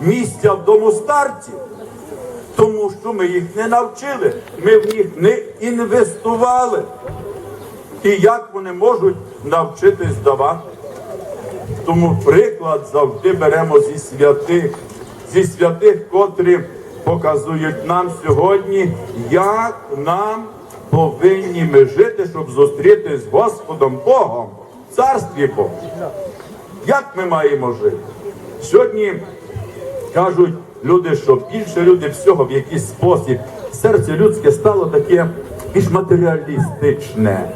місця в дому старців? Тому що ми їх не навчили, ми в них не інвестували. І як вони можуть навчитись давати? Тому приклад завжди беремо зі святих, зі святих, котрі показують нам сьогодні, як нам повинні ми жити, щоб зустріти з Господом Богом, царстві Богом. Як ми маємо жити? Сьогодні кажуть люди, що більше люди всього в якийсь спосіб серце людське стало таке більш матеріалістичне.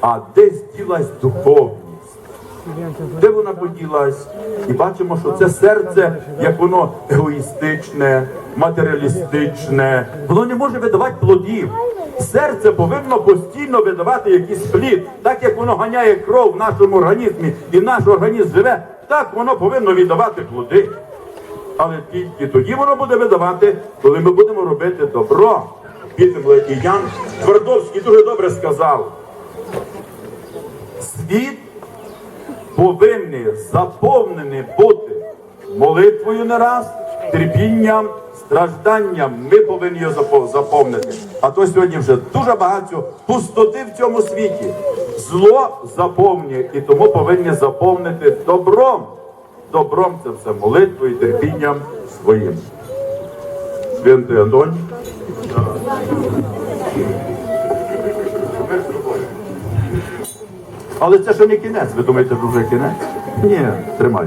А десь ділась духовність. Де вона поділась? І бачимо, що це серце, як воно егоїстичне, матеріалістичне, воно не може видавати плодів. Серце повинно постійно видавати якийсь плід, так як воно ганяє кров в нашому організмі, і наш організм живе, так воно повинно віддавати плоди. Але тільки тоді воно буде видавати, коли ми будемо робити добро. Ян Твардовський дуже добре сказав. Світ повинні заповнені бути молитвою не раз, терпінням, стражданням. Ми повинні його заповнити. А то сьогодні вже дуже багато пустоти в цьому світі. Зло заповнює і тому повинні заповнити добром. Добром це все молитвою, терпінням своїм. Святий Антоній. Але це ще не кінець. Ви думаєте, що вже кінець? Ні, тримай.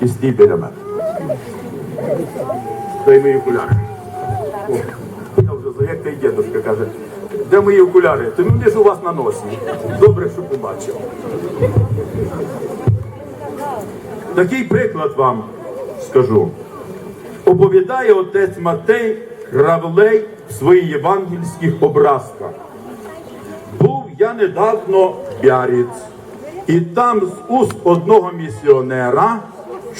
І стій біля мене. Дай мої окуляри. Як той дідусь каже. Де мої окуляри? Та ну вони ж у вас на носі. Добре, що побачив. Такий приклад вам скажу. Оповідає отець Матей Кравлей в своїх євангельських образках. Був я недавно в Бяриць, і там з уст одного місіонера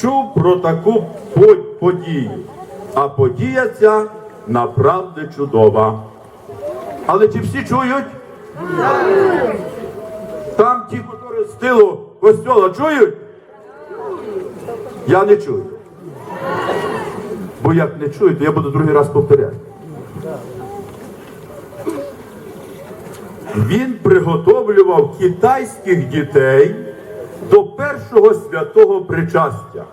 чув про таку подію. А подія ця направду чудова. Але чи всі чують? Там ті, які з тилу костьола чують? Я не чую. Бо як не чую, то я буду другий раз повторяти. Він приготовлював китайських дітей до першого святого причастя.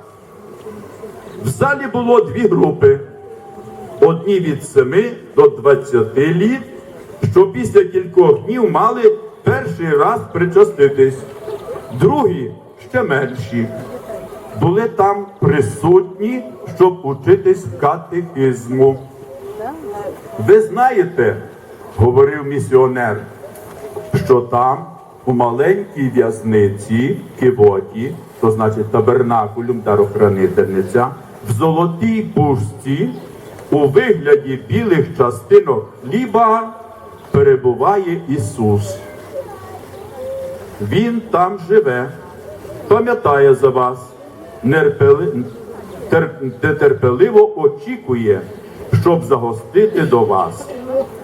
В залі було дві групи: одні від 7 до 20 літ, що після кількох днів мали перший раз причаститись. Другі ще менші були там присутні, щоб учитись катехизму. Ви знаєте, говорив місіонер, що там у маленькій в'язниці Кивоті, то значить табернакулюм дарохранительниця, в золотій пушці у вигляді білих частинок хліба перебуває Ісус. Він там живе, пам'ятає за вас, нетерпеливо очікує, щоб загостити до вас.